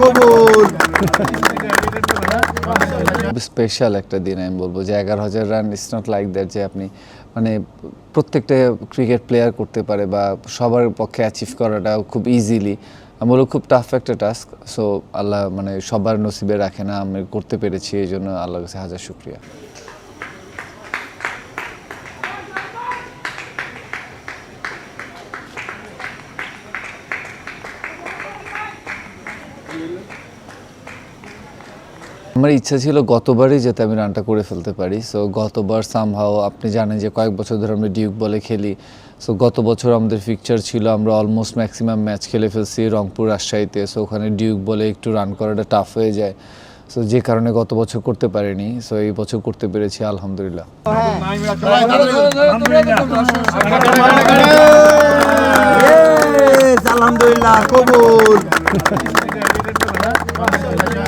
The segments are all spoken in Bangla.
কবুল। স্পেশাল একটা দিন আমি বলব যে এগারো হাজার run it's not like that যে আপনি মানে প্রত্যেকটা ক্রিকেট প্লেয়ার করতে পারে বা সবার পক্ষে অ্যাচিভ করাটা খুব ইজিলি আমি বলব খুব টাফ একটা টাস্ক সো আল্লাহ মানে সবার নসিবে রাখে না, আমি করতে পেরেছি, এই জন্য আল্লাহর কাছে হাজার শুক্রিয়া। আমার ইচ্ছা ছিল গতবারই যাতে আমি রানটা করে ফেলতে পারি। সো গতবার সামহাও আপনি জানেন যে কয়েক বছর ধরে আমরা ডিউক বলে খেলি। সো গত বছর আমাদের ফিকচার ছিল আমরা অলমোস্ট ম্যাক্সিমাম ম্যাচ খেলে ফেলছি রংপুর রাজশাহীতে। সো ওখানে ডিউক বলে একটু রান করাটা টাফ হয়ে যায়। সো যে কারণে গত বছর করতে পারিনি। সো এই বছর করতে পেরেছি আলহামদুলিল্লাহ। আলহামদুলিল্লাহ কবুল।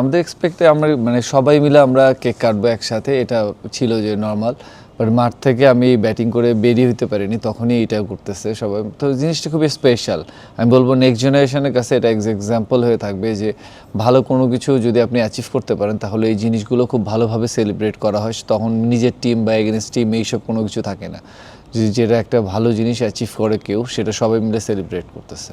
আমাদের এক্সপেক্টে আমরা মানে সবাই মিলে আমরা কেক কাটবো একসাথে, এটা ছিল যে নর্মাল বাট মাঠ থেকে আমি ব্যাটিং করে বেরিয়ে হতে পারিনি, তখনই এটা করতেছে সবাই। তো জিনিসটা খুবই স্পেশাল আমি বলব নেক্সট জেনারেশনের কাছে এটা এক্সাম্পল হয়ে থাকবে যে ভালো কোনো কিছু যদি আপনি অ্যাচিভ করতে পারেন, তাহলে এই জিনিসগুলো খুব ভালোভাবে সেলিব্রেট করা হয়, তখন নিজের টিম বা এগেনস্ট টিম এইসব কোনো কিছু থাকে না। যেটা একটা ভালো জিনিস অ্যাচিভ করে কেউ, সেটা সবাই মিলে সেলিব্রেট করতেছে।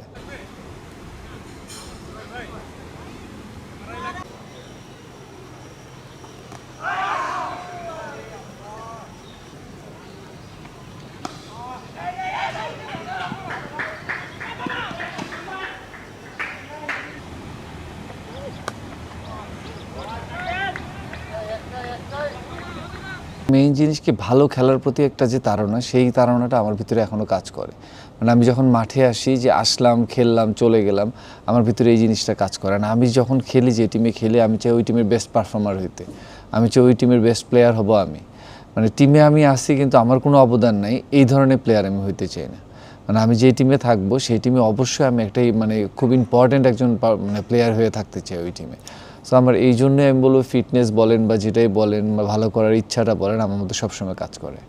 মেইন জিনিস কি ভালো খেলার প্রতি একটা যে তাড়না, সেই তাড়নাটা আমার ভিতরে এখনও কাজ করে। মানে আমি যখন মাঠে আসি যে আসলাম, খেললাম, চলে গেলাম, আমার ভিতরে এই জিনিসটা কাজ করে না। আমি যখন খেলি, যে টিমে খেলি, আমি চাই ওই টিমের বেস্ট পারফর্মার হইতে। আমি চাই ওই টিমের বেস্ট প্লেয়ার হব আমি। মানে টিমে আমি আসি, কিন্তু আমার কোনো অবদান নাই, এই ধরনের প্লেয়ার আমি হইতে চাই না। মানে আমি যে টিমে থাকব, সেই টিমে অবশ্যই আমি একটাই মানে খুব ইম্পর্ট্যান্ট একজন মানে প্লেয়ার হয়ে থাকতে চাই ওই টিমে সো আমার এই জন্যে আমি বলব ফিটনেস বলেন বা যেটাই বলেন বা ভালো করার ইচ্ছাটা বলেন, আমার মধ্যে সবসময় কাজ করে।